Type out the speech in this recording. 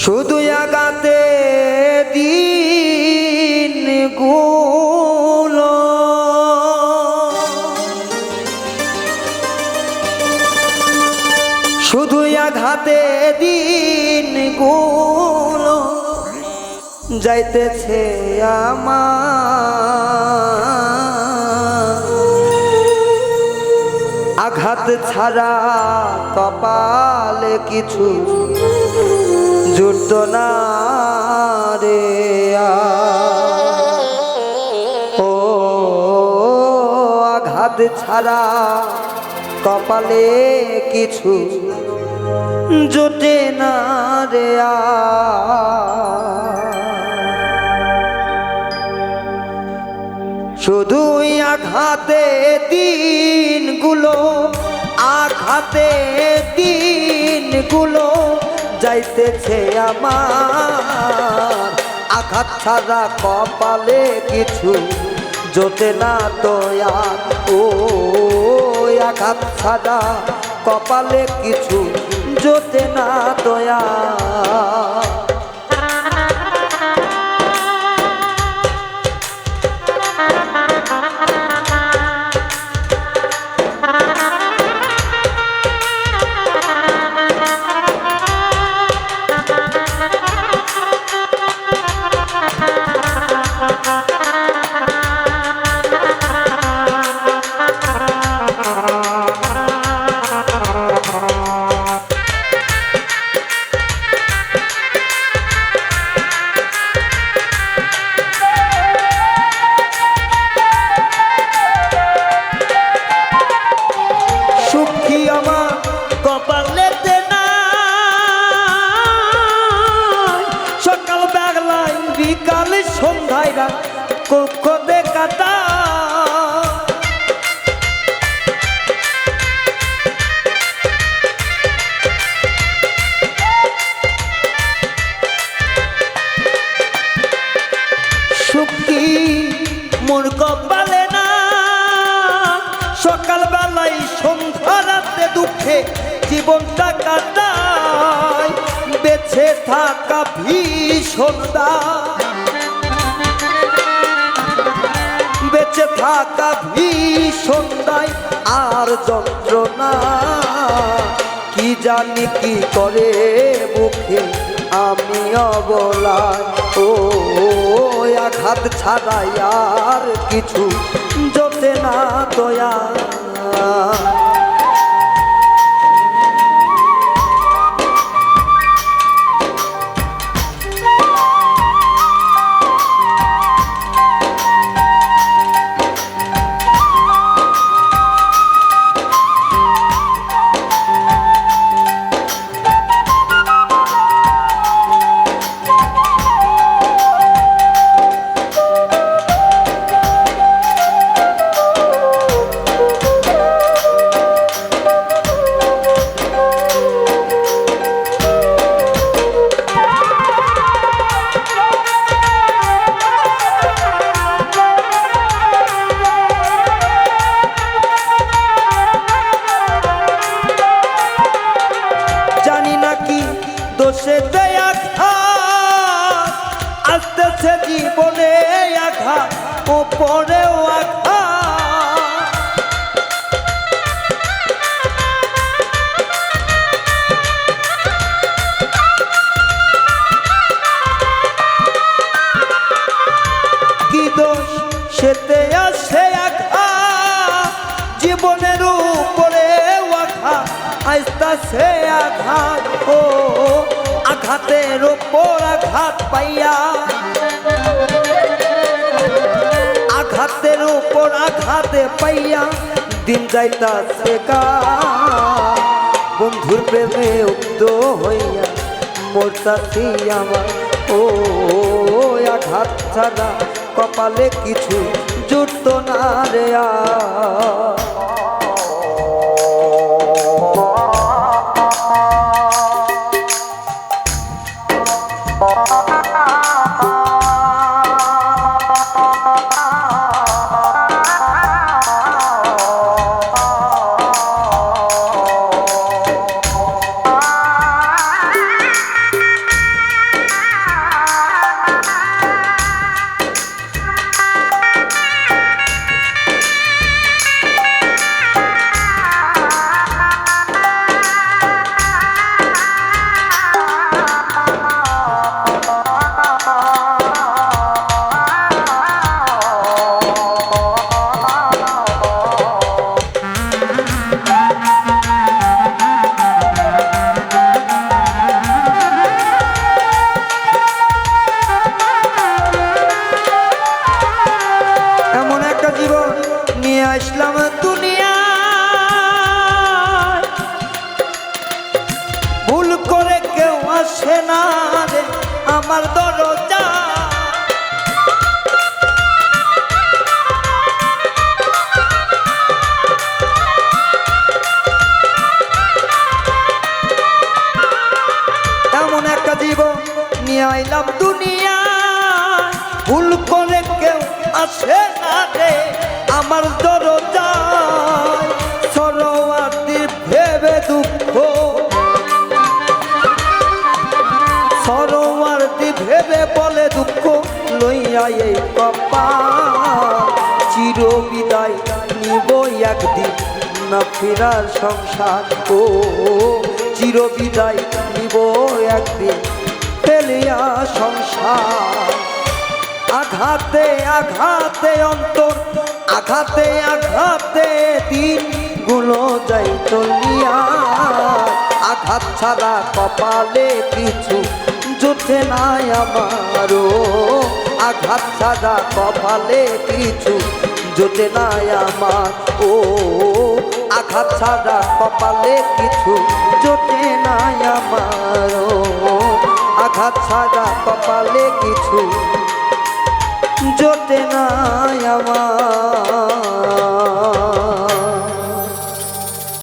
শুধু আগাতে দিনগুলো শুধু আঘাতে দিনগুলো যাইতেছে আমার। আঘাত ছাড়া কপালে কিছু জুটত না রে ও আঘাত ছাড়া কপালে কিছু জোটে না রে শুধুই আঘাতে দিনগুলো আঘাতে দিনগুলো যাইতেছে আমার। আঘাত ছাড়া কপালে কিছু জোটে না দয়া। ও আঘাত ছাড়া কপালে কিছু জোটে না দয়া। সুখী সন্ধ্যায় রাত কক্ষ দেখাতা সুখী মোর কপালে না। সকাল বেলায় সন্ধ্যা রাতে দুঃখে জীবনটা কাটায়। বেঁচে থাকা ভীষণ দায়। থাকা ভীষণ দায় আর যন্ত্রণা। কি জানি কি করে মুখে আমি অবলায়। ও, আঘাত ছাড়াই আর কিছু জোটে না দয়া জীবনে আঘাত ওপরেও আঘাত কি দোষ? সেতে আসে আঘাত জীবনের উপরে আঘাত আইতাছে আঘাত ও আঘাতের উপর আঘাত পাইয়া। আঘাতের উপর আঘাতে পাইয়া দিন যাইতাছে কা বন্ধুর প্রেমে উক্ত হইয়া মরতাছি আমার। ও, আঘাত ছাড়া কপালে কিছু জুটত না রে আসলাম দুনিয়া ভুল করে কেউ আসে না রে আমার দরজা। এমন একটা জীবন নিয়ে আইলাম দুনিয়া ভুল করে কেউ আসে না রে আমার দরজায় সরোয়ার্দি ভেবে দুঃখ। সরোয়ার্দি ভেবে বলে দুঃখ, লইয়া এই কপা চির বিদায় নিব একদিন না ফেরার সংসার ও চির বিদায় নিব একদিন ফেলিয়া সংসার। আঘাতে আঘাতে অন্তর আঘাতে আঘাতে দিনগুলো যাই চলিয়া। আঘাত ছাড়া কপালে কিছু জোটে নাই আমারও। আঘাত ছাড়া কপালে কিছু জোটে নাই আমার ও আঘাত ছাড়া কপালে কিছু জোটে নাই আমারও। আঘাত ছাড়া কপালে কিছু জোটে না আমার।